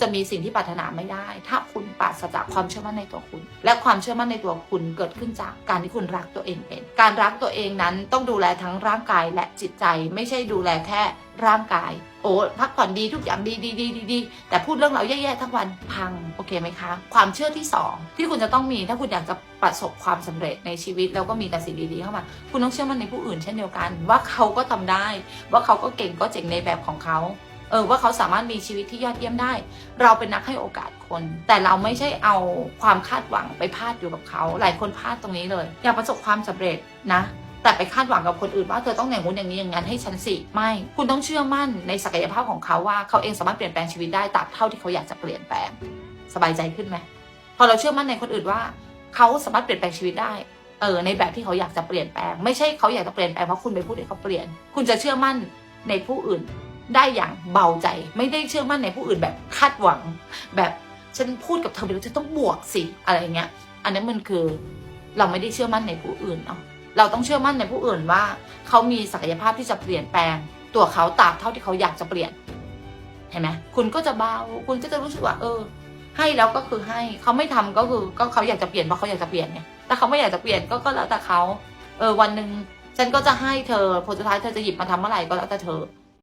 จะมีสิ่งที่ปรารถนาไม่ได้ ถ้าคุณปราศจากความเชื่อมั่นในตัวคุณ และความเชื่อมั่นในตัวคุณเกิดขึ้นจากการที่คุณรักตัวเองเป็น การรักตัวเองนั้นต้องดูแลทั้งร่างกายและจิตใจ ไม่ใช่ดูแลแค่ร่างกาย โอ้พักผ่อนดีทุกอย่างดีดีดีดีดีแต่พูดเรื่องเราแย่ๆทั้งวันพังโอเคไหมคะ ความเชื่อที่สองที่คุณจะต้องมีถ้าคุณอยากจะประสบความสำเร็จในชีวิตแล้วก็มีแต่สิ่งดีๆเข้ามาคุณต้องเชื่อมั่นในผู้อื่นเช่นเดียวกัน ว่าเขาก็ทำได้ ว่าเขาก็เก่งก็เจ๋งในแบบของเขา เออว่าเขาสามารถมีชีวิตที่ยอดเยี่ยมได้ เราเป็นนักให้โอกาสคน แต่เราไม่ใช่เอาความคาดหวังไปพาดอยู่กับเขา หลายคนพลาดตรงนี้เลยอยากประสบความสำเร็จนะ แต่ไปคาดหวังกับคนอื่นว่าเธอต้องอย่างงู้นอย่างนี้อย่างนั้นให้ฉันสิไม่ คุณต้องเชื่อมั่นในศักยภาพของเขาว่าเขาเองสามารถเปลี่ยนแปลงชีวิตได้ตราบเท่าที่เขาอยากจะเปลี่ยนแปลงสบายใจขึ้นไหมพอเราเชื่อมั่นในคนอื่นว่า เขาสามารถเปลี่ยนแปลงชีวิตได้เออในแบบที่เขาอยากจะเปลี่ยนแปลง ไม่ใช่เขาอยากจะเปลี่ยนแปลงเพราะคุณไปพูดให้เขาเปลี่ยน คุณจะเชื่อมั่นในผู้อื่น ได้อย่างเบาใจ ไม่ได้เชื่อมั่นในผู้อื่นแบบคาดหวัง แบบฉันพูดกับเธอไปแล้วจะต้องบวกสิอะไรเงี้ย อันนั้นมันคือเราไม่ได้เชื่อมั่นในผู้อื่นเนาะเราต้องเชื่อมั่นในผู้อื่นว่า เขามีศักยภาพที่จะเปลี่ยนแปลง ตัวเขาตาบเท่าที่เขาอยากจะเปลี่ยนเห็นไหมคุณก็จะเบาคุณก็จะรู้สึกว่า เออ ให้แล้วก็คือให้เขาไม่ทำก็คือก็เขาอยากจะเปลี่ยนเพราะเขาอยากจะเปลี่ยนไงแต่เขาไม่อยากจะเปลี่ยนก็ก็แล้วแต่เขาเออวันหนึ่งฉันก็จะให้เธอผลสุดท้ายเธอจะหยิบมาทำเมื่อไหร่ก็แล้วแต่เธอ